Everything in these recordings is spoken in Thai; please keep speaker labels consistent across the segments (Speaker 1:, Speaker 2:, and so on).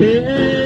Speaker 1: เ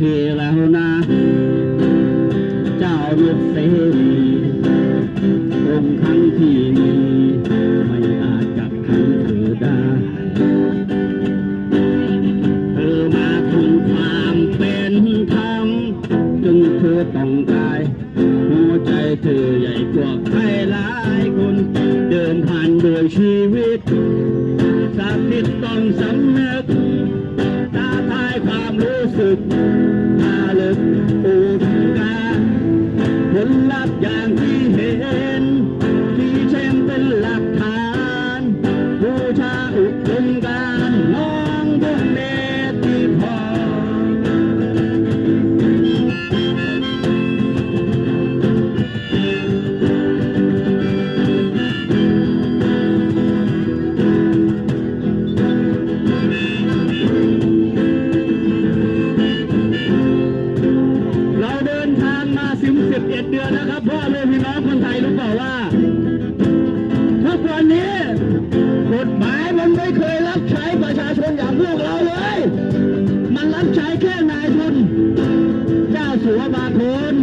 Speaker 1: ปล่แล้วนะ เจ้ายุดเสรีองค์ครั้งที่มีไม่อาจจับขังเธอได้ เธอมาถึงความเป็นธรรมจนเธอต้องตาย หัวใจเธอใหญ่กว่าใครหลายคน เดินผ่านโดยชีวิตสักนิดต้องสำนึกตาทายความรู้สึก เคยรับใช้ประชาชนอย่างพวกเราเลย มันรับใช้แค่นายทุนเจ้าสัวบาทน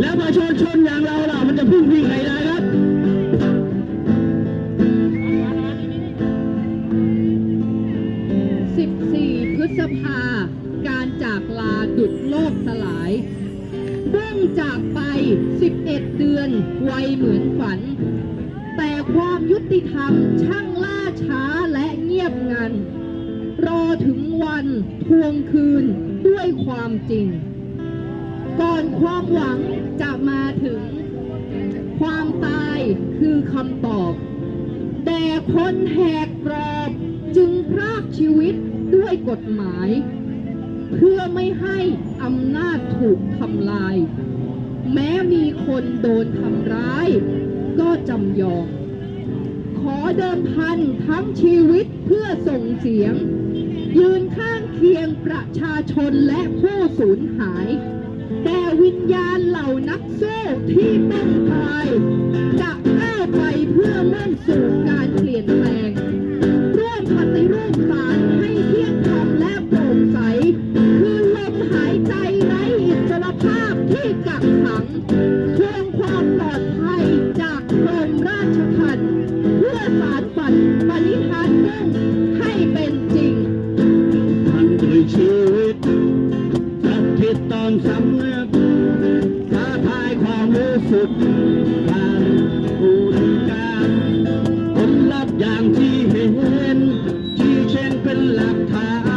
Speaker 1: แล้วประชาชนอย่างเราล่ะมันจะพึ่งพิงใครได้ครับ
Speaker 2: 14พฤษภาการจากลาดุดโลกสลายเพิ่งจากไป 11 เดือน ไวเหมือนฝัน แต่ความยุติธรรมช่างล ช้าและเงียบงัน รอถึงวันทวงคืนด้วยความจริง ก่อนความหวังจะมาถึง ความตายคือคำตอบ แต่คนแหกกรอบจึงพรากชีวิตด้วยกฎหมาย เพื่อไม่ให้อำนาจถูกทำลาย แม้มีคนโดนทำร้าย ก็จำยอม เดิมพันทั้งชีวิตเพื่อส่งเสียง ยืนข้างเคียงประชาชนและผู้สูญหาย แต่วิญญาณเหล่านักสู้ที่ต้องพายจะก้าวไปเพื่อมุ่งสู่การเปลี่ยนแปลงร่วมปฏิรูปศาลให้เที่ยงธรรมและโปร่งใส คือลมหายใจไร้อิสรภาพที่กักขัง เ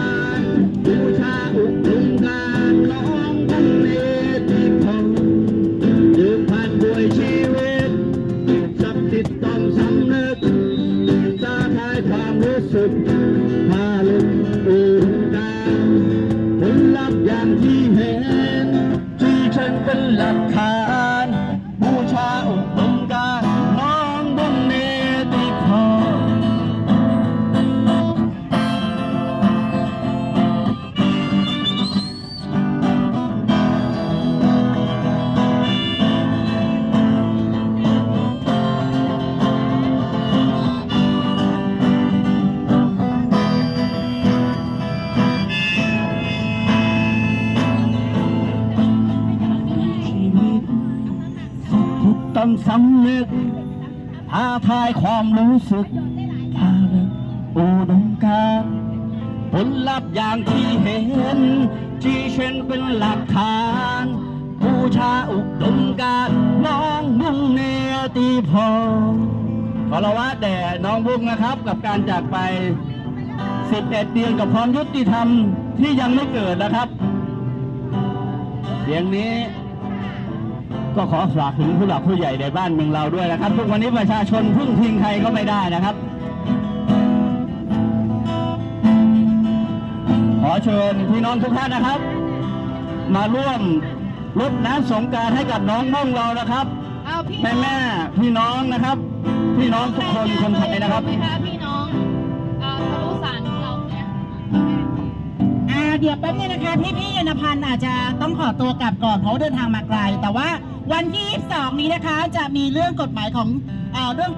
Speaker 2: นึ
Speaker 1: กท้าทายความรู้สึกพาลึกอุดมการผลลัพธ์อย่างที่เห็น ที่เช่นเป็นหลักฐานบูชาอุดมการน้องมุ่งเนตีพรขอละวะแด่น้องบุ้งนะครับ กับการจากไป 11 เดือนกับความยุติธรรมที่ยังไม่เกิดนะครับเสียงนี้ ก็ขอฝากถึงผู้หลักผู้ใหญ่ในบ้านเมืองเราด้วยนะครับ ทุกวันนี้ประชาชนพึ่งพิงใครก็ไม่ได้นะครับ ขอเชิญพี่น้องทุกท่านนะครับ มาร่วมรดน้ำสงกรารให้กับน้องม่องเรานะครับ
Speaker 2: เอาพี่
Speaker 1: แม่แม่ๆพี่น้องนะครับ พี่น้องทุกคนคนไทยนะครับ
Speaker 2: เดี๋
Speaker 3: ยวแป๊บนึงนะคะพี่พี่ยนพันธ์อาจจะต้องขอตัวกลับก่อนเพราะเดินทางมาไกล แต่ว่าวันที่ 22 นี้นะคะจะมีเรื่องกฎหมายของเอ่อเรื่อง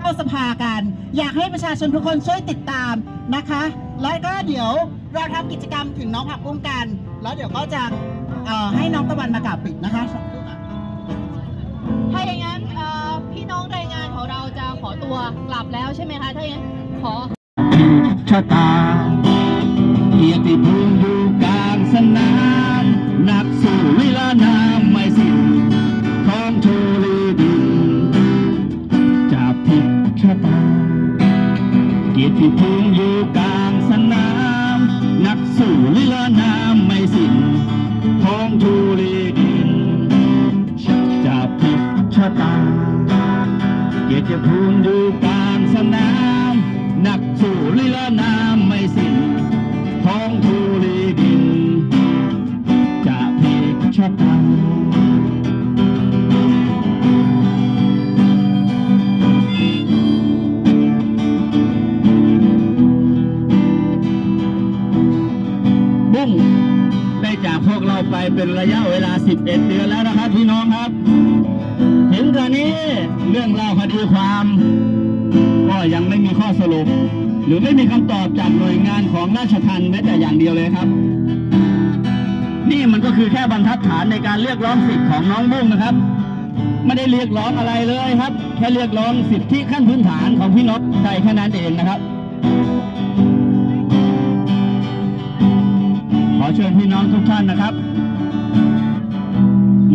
Speaker 3: เข้าสภากัน อยากให้ประชาชนทุกคนช่วยติดตามนะคะ แล้วก็เดี๋ยวเราทำกิจกรรมถึงน้องผักบุ้งกัน แล้วเดี๋ยวก็จะเอ่อให้น้องตะวันมากล่าวปิดนะคะ
Speaker 2: ถ้าอย่างนั้นเอ่อพี่น้องรายงานของเราจะขอตัวกลับแล้วใช่ไหมคะถ้าอย่างนั้นขอ
Speaker 1: ชะตาเกียรติภูมิ นามนักสู้เวลานามไม่สิ้นของโชลีดินจะพลิกชะตาเกียรติภูมิอยู่กลางสนาม นักสู้เวลานามไม่สิ้นของโชลีดินจะพลิกชะตาเกียรติภูมิอยู่กลาง เป็นระยะเวลา 11 เดือนแล้วนะครับพี่น้องครับ ถึงตอนนี้เรื่องราวคดีความ ก็ยังไม่มีข้อสรุป หรือไม่มีคำตอบจากหน่วยงานของราชทัณฑ์แม้แต่อย่างเดียวเลยครับ นี่มันก็คือแค่บรรทัดฐานในการเรียกร้องสิทธิ์ของน้องบุ้งนะครับ ไม่ได้เรียกร้องอะไรเลยครับ แค่เรียกร้องสิทธิขั้นพื้นฐานของพี่น้องไทยแค่นั้นเองนะครับขอเชิญพี่น้องทุกท่านนะครับ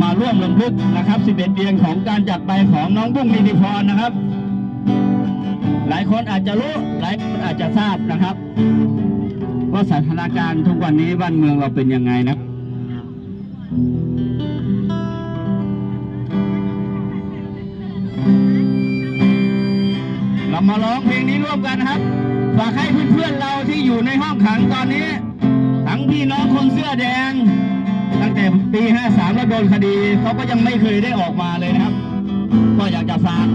Speaker 1: มาร่วมลำลึกนะครับ 11 เดือนของการจากไปของน้องบุ้งนิติพรนะครับ หลายคนอาจจะรู้หลายคนอาจจะทราบนะครับ ว่าสถานการณ์ทุกวันนี้บ้านเมืองเราเป็นยังไงนะเรามาร้องเพลงนี้ร่วมกันนะครับฝากให้เพื่อนๆเราที่อยู่ในห้องขังตอนนี้ ทั้งพี่น้องคนเสื้อแดง แต่ปี 53 แล้วโดนคดีเขาก็ยังไม่เคยได้ออกมาเลยนะครับ ก็อยากจะฝาก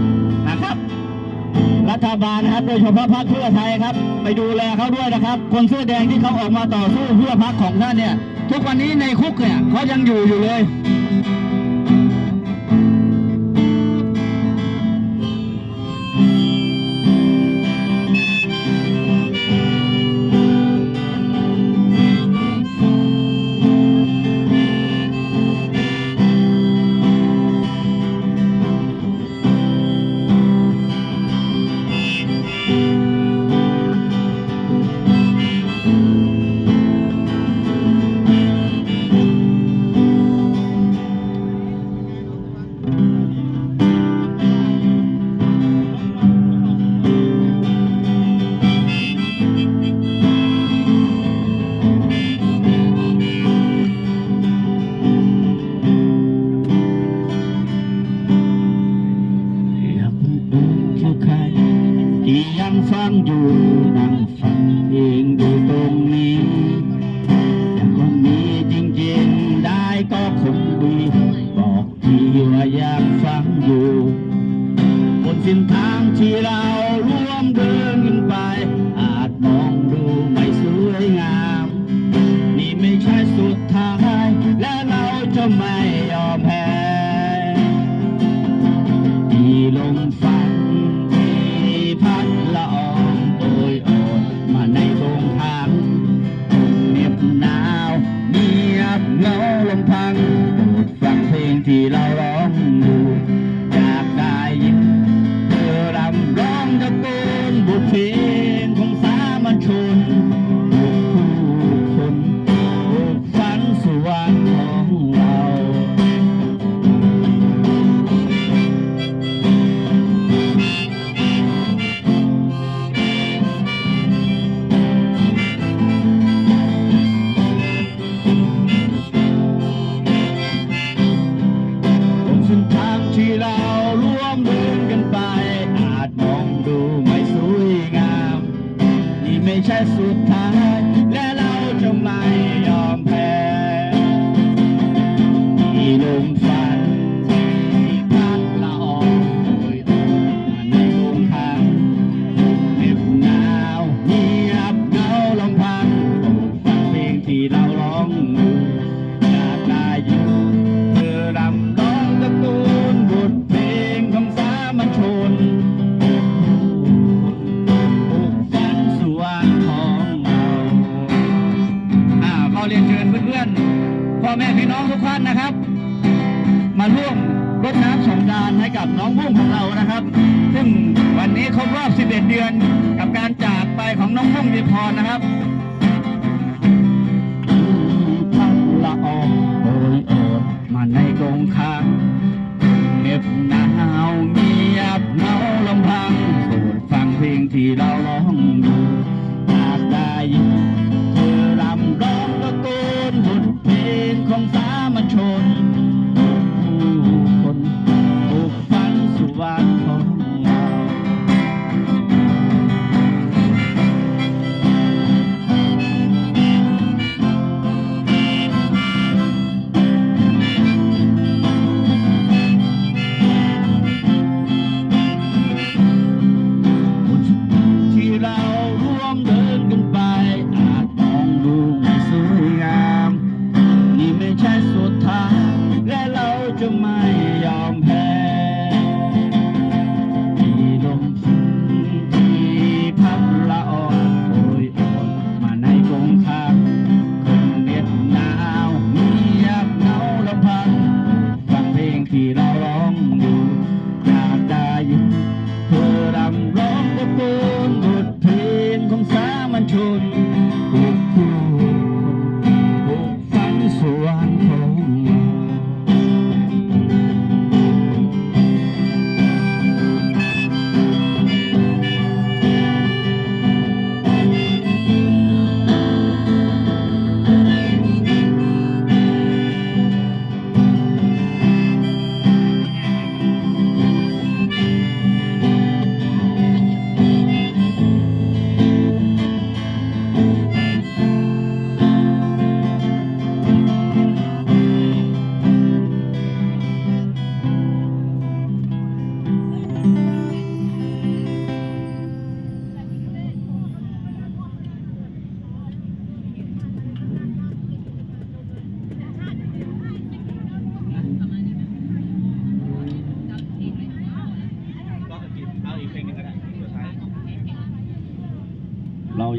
Speaker 1: นะครับ รัฐบาลนะครับโดยเฉพาะพรรคเพื่อไทยครับ ไปดูแลเขาด้วยนะครับ คนเสื้อแดงที่เขาออกมาต่อสู้เพื่อพรรคของท่านเนี่ย ทุกวันนี้ในคุกเนี่ยเขายังอยู่อยู่เลย บฟังอยู่บนเส้นทางที่เราร่วมเดินกันไป อาจมองดูไม่สวยงาม นี่ไม่ใช่สุดท้ายและเราจะไม่ยอมแพ้ที่ลมฝันที่พัดละอองโดยอ่อนมาในตรงทางเหน็บหนาวเงียบเหงาลำพังฟังเพลงที่เรา พรนะครับ 在说。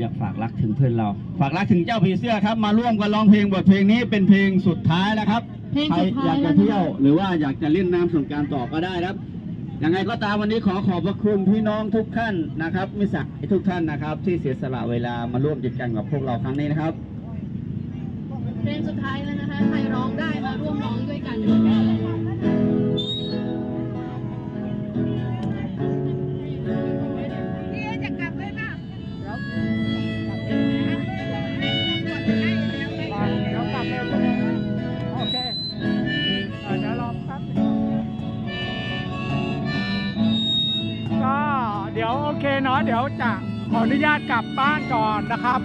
Speaker 1: อยากฝากรักถึงเพื่อนเรา ฝากรักถึงเจ้าผีเสื้อครับ มาร่วมกันร้องเพลงบทเพลงนี้เป็นเพลงสุดท้ายแล้วครับ
Speaker 2: เพลงสุดท้าย
Speaker 1: อยากจะเที่ยว หรือว่าอยากจะเล่นน้ำสงการต่อก็ได้ครับยังไงก็ตามวันนี้ขอขอบพระคุณพี่น้องทุกท่านนะครับมิตรสักทุกท่านนะครับ ที่เสียสละเวลามาร่วมจิตกรรกับพวกเราครั้งนี้นะครับ
Speaker 2: เพลงสุดท้ายแล้วนะคะ ใครร้องได้มาร่วมร้องด้วยกัน
Speaker 4: นุญาตกลับบ้านก่อนนะครับ